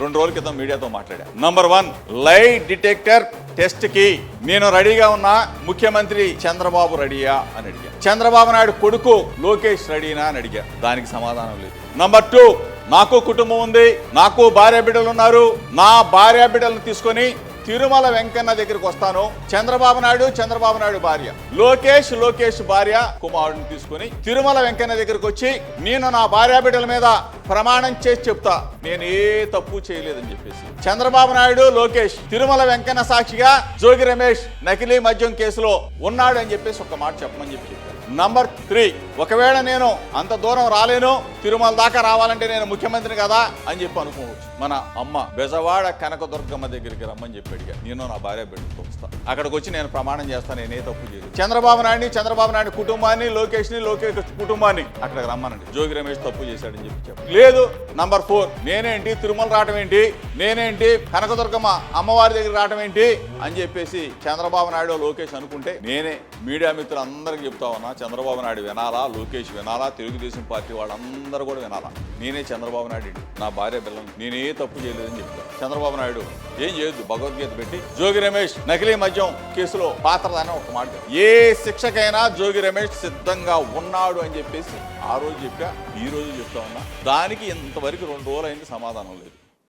రెండు రోజుల క్రితం మీడియాతో మాట్లాడా. నంబర్ వన్ లై డిటెక్టర్ టెస్ట్కి నేను రెడీగా ఉన్నా ముఖ్యమంత్రి చంద్రబాబు రెడీయా అని అడిగా. చంద్రబాబు నాయుడు కొడుకు లోకేష్ రెడీనా అని అడిగా. దానికి సమాధానం లేదు. నంబర్ టూ నాకు కుటుంబం ఉంది నాకు భార్య బిడ్డలు ఉన్నారు నా భార్య బిడ్డలను తీసుకొని తిరుమల వెంకన్న దగ్గరికి వస్తాను. చంద్రబాబు నాయుడు చంద్రబాబు నాయుడు భార్య. లోకేష్ లోకేష్ భార్య కుమారుడిని తీసుకొని తిరుమల వెంకన్న దగ్గరికి వచ్చి నేను నా భార్య బిడ్డల మీద ప్రమాణం చేసి చెప్తా. నేను ఏ తప్పు చేయలేదని చెప్పేసి. చంద్రబాబు నాయుడు లోకేష్ తిరుమల వెంకన్న సాక్షిగా జోగి రమేష్ నకిలీ మద్యం కేసులో ఉన్నాడు అని చెప్పేసి ఒక మాట చెప్పమని చెప్పి చెప్పారు. నంబర్ త్రీ ఒకవేళ నేను అంత దూరం రాలేను తిరుమల దాకా రావాలంటే నేను ముఖ్యమంత్రిని కదా అని చెప్పి అనుకోవచ్చు. మన అమ్మ బెజవాడ కనకదుర్గమ్మ దగ్గరికి రమ్మని చెప్పి అడిగా నేను నా భార్య బిడ్డతో వస్తాను అక్కడికి వచ్చి నేను ప్రమాణం చేస్తాను నేనే తప్పు చేయదు చంద్రబాబు నాయుడిని చంద్రబాబు నాయుడు కుటుంబాన్ని లోకేష్ని లోకేష్ కుటుంబాన్ని అక్కడికి రమ్మనండి. జోగి రమేష్ తప్పు చేశాడని చెప్పి చెప్పు లేదు నంబర్ ఫోర్ నేనేంటి తిరుమల రావటం ఏంటి నేనేంటి కనకదుర్గమ్మ అమ్మవారి దగ్గర రావటం ఏంటి అని చెప్పేసి చంద్రబాబు నాయుడు లోకేష్ అనుకుంటే నేనే మీడియా మిత్రులందరికీ చెప్తా ఉన్నా చంద్రబాబు నాయుడు వినాలా లోకేష్ వినాలా తెలుగుదేశం పార్టీ వాళ్ళందరూ కూడా వినాలా. నేనే చంద్రబాబు నాయుడు నా భార్య పిల్లలు నేనే తప్పు చేయలేదని చెప్తాను. చంద్రబాబు నాయుడు ఏం చేయొద్దు భగవద్గీత పెట్టి జోగి రమేష్ నకిలీ మద్యం కేసులో పాత్రదని ఒక మాట ఏ శిక్షకైనా జోగి రమేష్ సిద్ధంగా ఉన్నాడు అని చెప్పేసి ఆ రోజు చెప్పా ఈ రోజు చెప్తా ఉన్నా. దానికి ఇంతవరకు రెండు రోజులైంది సమాధానం లేదు.